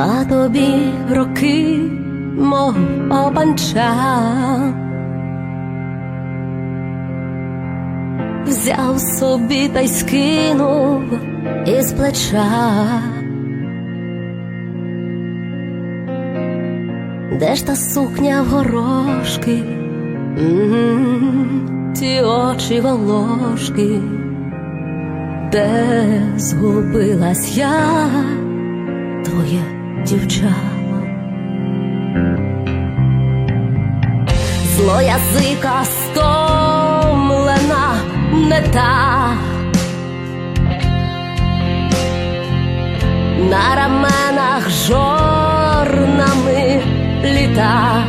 а тобі роки, мов опанча. Взяв собі та й скинув із плеча. Де ж та сукня в горошки, ті очі волошки, де згубилась я, твоє дівча. Злоязика стомлена не та. На раменах жорнами літа.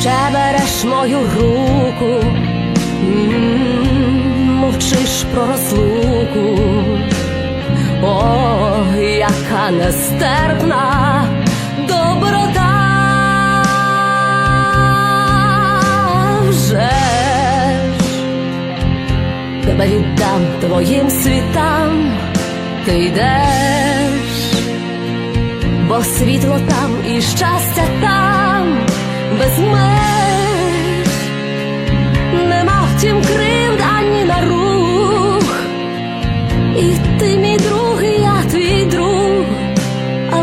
Ще береш мою руку, мовчиш про розлуку. О, яка нестерпна доброта. Вже ж. Тебе віддам твоїм світам, ти йдеш, бо світло там і щастя там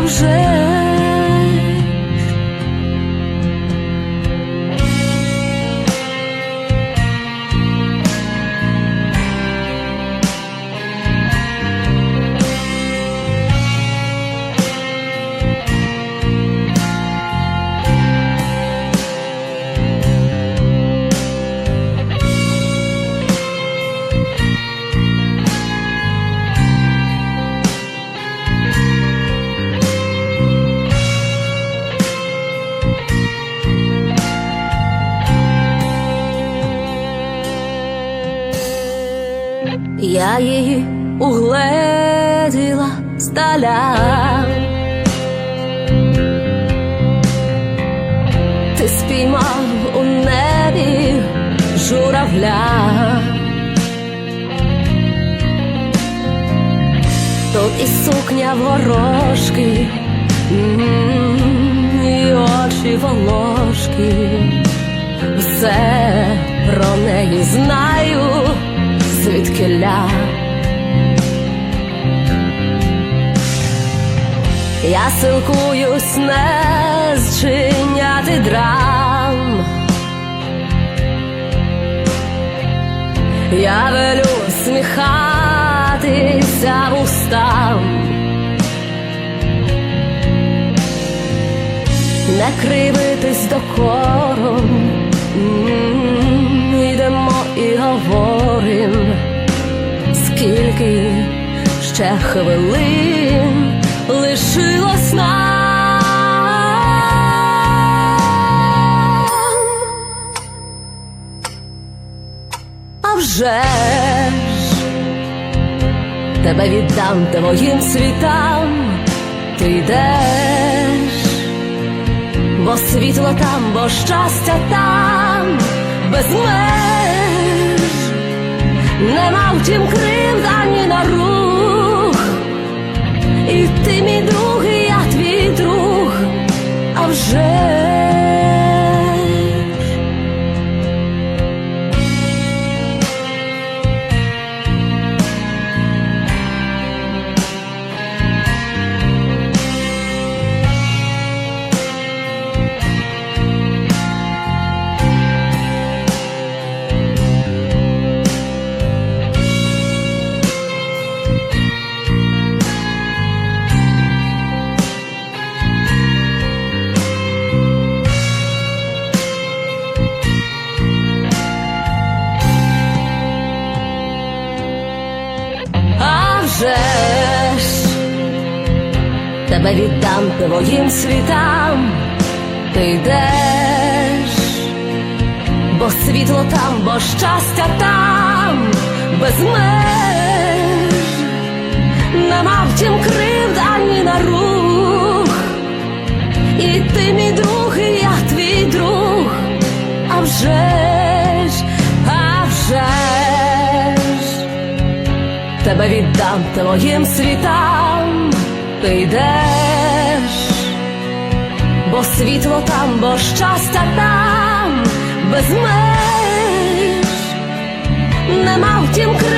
а Я її угледіла здаля. Ти спіймав у небі журавля. Тут і сукня ворожки, і очі волошки. Все про неї знаю, звідкиля. Я силкуюсь не зчиняти драм. Я велю сміхатися вустам. Не кривитись докором, йдемо і говорим, скільки ще хвилин лишилось нам. А вже ж тебе віддам твоїм світам, ти йдеш, бо світло там, бо щастя там без меж, нема втім кривд ані на рух, і ти мій друг, тебе віддам твоїм світам, ти йдеш, бо світло там, бо щастя там без меж, нема втім кривд ані на рух, і ти мій друг, і я твій друг, а вже ж, а вже ж. Тебе віддам твоїм світам, ти йдеш, бо світло там, бо щастя там без меж, нема втім крив